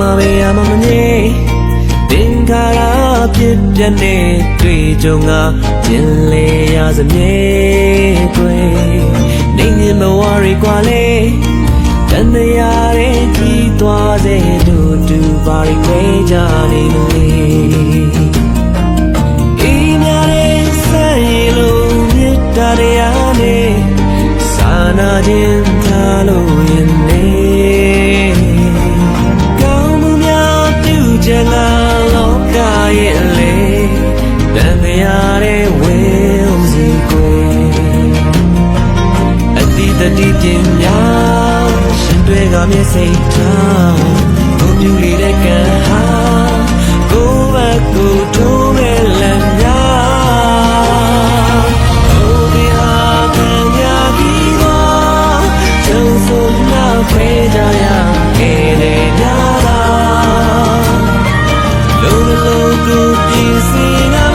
မှာပဲအမမငြိမ်သင်္ခါရပြစ်ပြတ်နေတွေ့ကြုံငါကျင်လေရစမြဲတွေ့နေနေမဝရီกว่าလေတန်တရားရဲ့ကြီးသွားစေတူတူပါရီခွဲကြနေလို့အေးများတဲ့ဆယ်လို့မြတ်တရားနဲ့စာနာခြင်းသာလို့ တိတတိပညာရှင်တွေကမျက်စိထားဘုံပြူလေးတဲ့ကံဟာကိုယ်ဘက်ကိုထိုးမဲ့လမ်းများဘုရားကံများကြီးပါကျုံဆိုနာဖေးကြရခဲ့တယ်များလားလုံးလုံးကိုပြင်စင်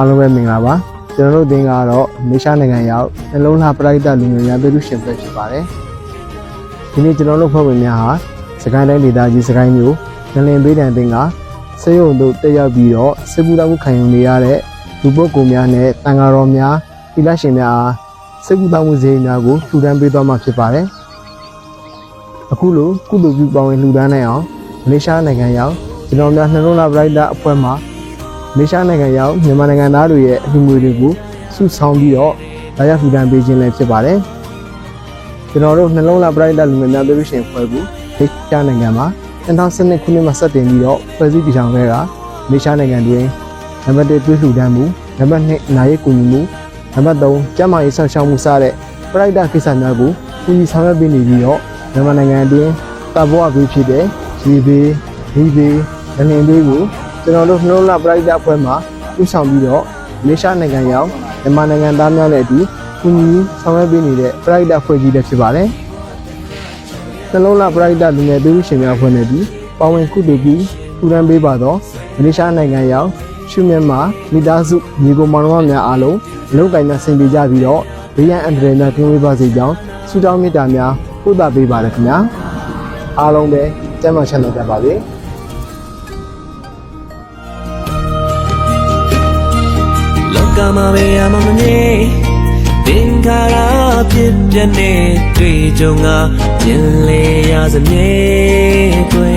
အားလုံးပဲမင်္ဂလာပါကျွန်တော်တို့တင်ကတော့မေရှားနိုင်ငံရောက်နှလုံးလှပရိသတ်လူငယ်များပြည်သူရှင်ပဲဖြစ်ပါတယ်ဒီနေ့ကျွန်တော်တို့ဖွဲ့ဝင်များဟာစကိုင်းတိုင်းဒေသကြီးစကိုင်းမြို့နလင်ပေးတန်တင်ကစေယုံတို့တက်ရောက်ပြီးတော့စစ်ပူတော်မှုခံယူနေရတဲ့လူပုဂ္ဂိုလ်များနဲ့တန်ဃာတော်များဒီလရှင်များအားစစ်ပူတော်မှုဈေးများကိုထူထမ်းပေးသွားမှာဖြစ်ပါတယ်အခုလိုကုသိုလ်ပြုပါဝင်လှူဒန်းနိုင်အောင်မလေးရှားနိုင်ငံရောက်ကျွန်တော်များနှလုံးလှပရိသတ်အဖွဲ့မှ မေရှားနိုင်ငံရောက်မြန်မာနိုင်ငံသားတွေရဲ့အလှူငွေတွေကိုစုဆောင်းပြီးတော့ဒါရဖူဒန်ပေးခြင်းလည်းဖြစ်ပါတယ်။ကျွန်တော်တို့နှလုံးလာပရိုက်တာလူငယ်များပြည်ရှင်ဖွဲ့ကူမေရှားနိုင်ငံမှာ2012ခုနှစ်မှာစတင်ပြီးတော့ဖွဲ့စည်းတည်ထောင်ခဲ့တာမေရှားနိုင်ငံတွင်နံပါတ်1တွေးလှူဒန်းမှုနံပါတ်2နာရေးကူညီမှုနံပါတ်3ကျန်းမာရေးဆောင်ရှောက်မှုစတဲ့ပရိုက်တာကိစ္စများကိုကူညီဆောင်ရွက်ပေးနေပြီးတော့မြန်မာနိုင်ငံအတွင်းတဘောအပေးဖြစ်တဲ့ရေဘေးဒီဘေးငလင်ဘေးကို ကျွန်တော်တို့နှလုံးလာပရိုက်တာအဖွဲ့မှာဥဆောင်ပြီးတော့မလေးရှားနိုင်ငံရောက်မြန်မာနိုင်ငံသားများနဲ့အတူကူညီဆောင်ရွက်ပေးနေတဲ့ပရိုက်တာအဖွဲ့ကြီးလည်းဖြစ်ပါတယ်။နှလုံးလာပရိုက်တာလူငယ်သူရှင်များအဖွဲ့နဲ့ဒီပါဝင်ကုတူပြီးထူထမ်းပေးပါတော့မလေးရှားနိုင်ငံရောက်ရှုမြန်မာမိသားစုညီကိုမောင်နှမများအားလုံးအလုပ်ကိုင်များဆင်ပြေကြပြီးတော့ဘေးရန်အန္တရာယ်များကင်းဝေးပါစေကြောင်းဆုတောင်းမေတ္တာများပို့သပေးပါရခင်ဗျာ။အားလုံးပဲကျမ်းမာချမ်းသာကြပါစေ။ ကမှာပဲအမမမြင်သင်္ခါရဖြစ်ပြနေတွေ့ကြုံငါကျင်လေရစမြဲတွေ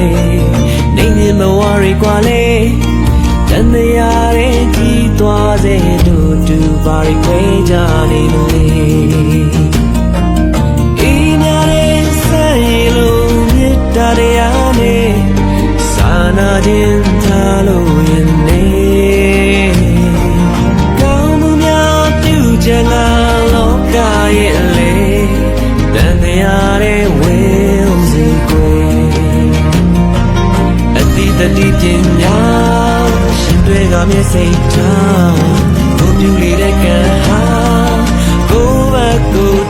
နေမြင်မဝရီကွာလေတန်တရားရဲ့ကြီးသွားစေတို့တူပါရီခွဲကြနေလို့လေအေးများတဲ့ဆန်ရီလို့မြတ်တရားနဲ့စာနာခြင်းထားလို့ရ တိတတိပညာရှင်တွေကမျက်စိထားဘုံပြူလေးတဲ့ကံဟာကိုယ်ဘက်ကို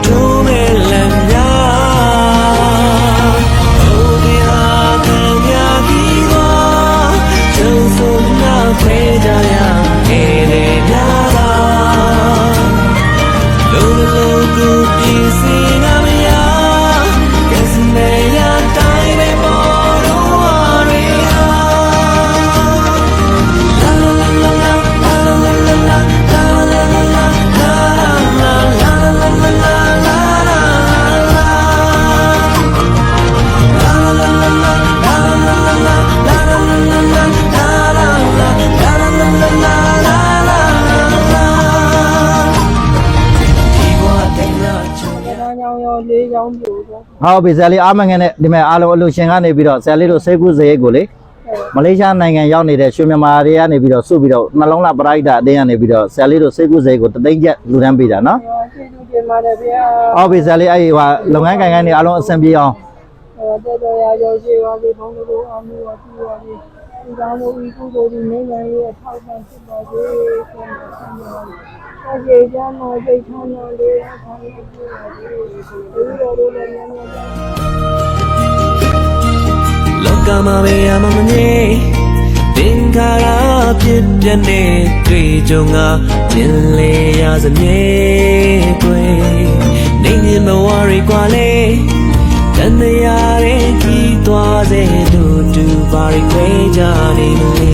ဟုတ်ပြီဆရာလေးအားမငယ်နဲ့ဒီမဲ့အားလုံးအလူရှင်ကနေပြီးတော့ဆရာလေးတို့စေကူစရိတ်ကိုလေမလေးရှားနိုင်ငံရောက်နေတဲ့ရွှေမြန်မာတွေကနေပြီးတော့စုပြီးတော့နှလုံးသားပရိုက်တာအတင်းကနေပြီးတော့ဆရာလေးတို့စေကူစရိတ်ကိုတသိန်းကျပ်လူတန်းပေးတာနော်ကျေးဇူးတင်ပါတယ်ဗျာဟုတ်ပြီဆရာလေးအဲ့ဒီဟာလုပ်ငန်းကိုင်ကိုင်တွေအားလုံးအဆင်ပြေအောင်ဟောတဲ့တော်ရာကျော်ရှိပါစေဘုန်းတော်အောင်လို့ပါပြုပါစေ ဒီကောင်းမှုဤကုသိုလ်ဒီနေနိုင်ရဲ့အထောက်အပံ့ဖြစ်ပါစေဆင်းရဲဆင်းရဲပါစေအကျေကြမ်းမစိတ်ချမ်းသာလေးအခါလေးပြုပါစေဒီတော်တို့လည်းများများပါလောကမှာပဲအမမငြိမ်သင်္ခါရဖြစ်ပြနေတွေ့ကြုံငါကျင်လေရစမြဲကွယ်နေမြင်မဝရီကွာလေတန်တရားရဲ့ကြီးသွားစေ တို့တူ